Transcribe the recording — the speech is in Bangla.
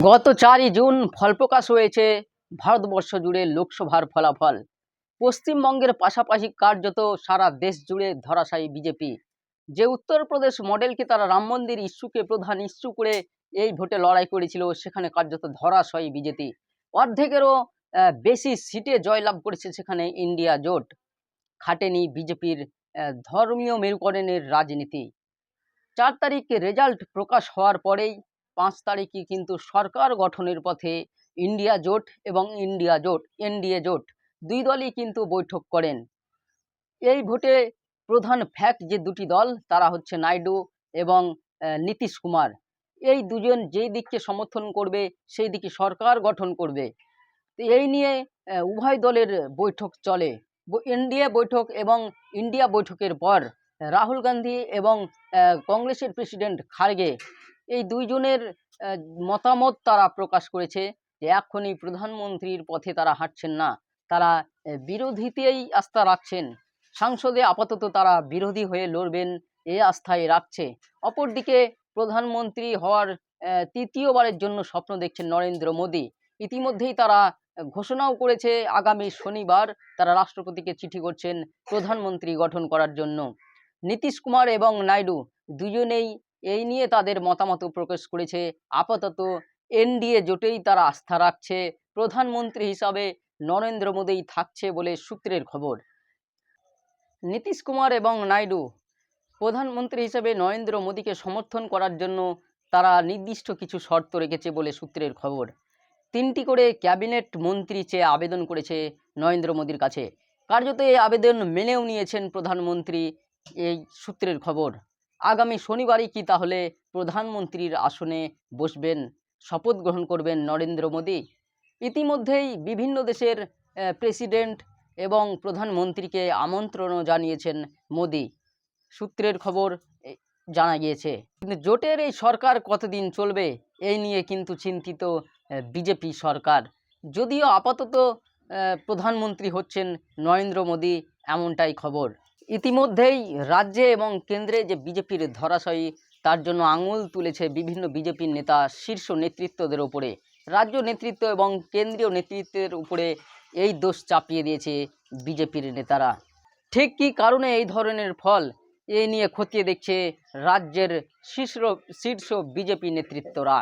গত চারই জুন ফলপ্রকাশ হয়েছে ভারতবর্ষ জুড়ে লোকসভার ফলাফল। পশ্চিমবঙ্গের পাশাপাশি কার্যত সারা দেশ জুড়ে ধরাশায়ী বিজেপি। যে উত্তরপ্রদেশ মডেলকে তারা রাম মন্দির ইস্যুকে প্রধান ইস্যু করে এই ভোটে লড়াই করেছিল, সেখানে কার্যত ধরাশায়ী বিজেপি। অর্ধেকেরও বেশি সিটে জয়লাভ করেছে সেখানে ইন্ডিয়া জোট। খাটেনি বিজেপির ধর্মীয় মেরুকরণের রাজনীতি। চার তারিখে রেজাল্ট প্রকাশ হওয়ার পরেই পাঁচ তারিখে কিন্তু সরকার গঠনের পথে ইন্ডিয়া জোট এবং ইন্ডিয়া জোট, এনডিএ জোট দুই দলই কিন্তু বৈঠক করেন। এই ভোটে প্রধান ফ্যাক্ট যে দুটি দল, তারা হচ্ছে নাইডু এবং নীতিশ কুমার। এই দুজন যেই দিককে সমর্থন করবে, সেই দিকে সরকার গঠন করবে। এই নিয়ে উভয় দলের বৈঠক চলে। এনডিএ বৈঠক এবং ইন্ডিয়া বৈঠকের পর, রাহুল গান্ধী এবং কংগ্রেসের প্রেসিডেন্ট খার্গে এই দুইজনের মতামত তারা প্রকাশ করেছে যে এখনই প্রধানমন্ত্রীর পথে তারা হাঁটছেন না। তারা বিরোধীতেই আস্থা রাখছেন। সংসদে আপাতত তারা বিরোধী হয়ে লড়বেন, এ আস্থায় রাখছে। অপরদিকে প্রধানমন্ত্রী হওয়ার তৃতীয়বারের জন্য স্বপ্ন দেখছেন নরেন্দ্র মোদী। ইতিমধ্যেই তারা ঘোষণাও করেছে আগামী শনিবার তারা রাষ্ট্রপতিকে চিঠি করছেন প্রধানমন্ত্রী গঠন করার জন্য। নীতিশ কুমার এবং নাইডু দুজনেই এই নিয়ে তাদের মতামত প্রকাশ করেছে। আপাতত এনডিএ জোটেই তারা আস্থা রাখছে। প্রধানমন্ত্রী হিসাবে নরেন্দ্র মোদী থাকছে বলে সূত্রের খবর। নীতিশ কুমার এবং নাইডু প্রধানমন্ত্রী হিসেবে নরেন্দ্র মোদীকে সমর্থন করার জন্য তারা নির্দিষ্ট কিছু শর্ত রেখেছে বলে সূত্রের খবর। তিনটি করে ক্যাবিনেট মন্ত্রী চেয়ে আবেদন করেছে নরেন্দ্র মোদীর কাছে। কার্যত এই আবেদন মেনেও নিয়েছেন প্রধানমন্ত্রী, এই সূত্রের খবর। আগামী শনিবারই কি তাহলে প্রধানমন্ত্রীর আসনে বসবেন, শপথ গ্রহণ করবেন নরেন্দ্র মোদী? ইতিমধ্যেই বিভিন্ন দেশের প্রেসিডেন্ট এবং প্রধানমন্ত্রীকে আমন্ত্রণও জানিয়েছেন মোদী। সূত্রের খবর জানা গিয়েছে। কিন্তু জোটের এই সরকার কতদিন চলবে, এই নিয়ে কিন্তু চিন্তিত বিজেপি সরকার। যদিও আপাতত প্রধানমন্ত্রী হচ্ছেন নরেন্দ্র মোদী, এমনটাই খবর। ইতিমধ্যেই রাজ্যে এবং কেন্দ্রে যে বিজেপির ধরাশয়ী, তার জন্য আঙুল তুলেছে বিভিন্ন বিজেপির নেতা শীর্ষ নেতৃত্বদের ওপরে। রাজ্য নেতৃত্ব এবং কেন্দ্রীয় নেতৃত্বের উপরে এই দোষ চাপিয়ে দিয়েছে বিজেপির নেতারা। ঠিক কী কারণে এই ধরনের ফল? এ নিয়ে খতিয়ে দেখছে রাজ্যের শীর্ষ শীর্ষ বিজেপি নেতৃত্বরা।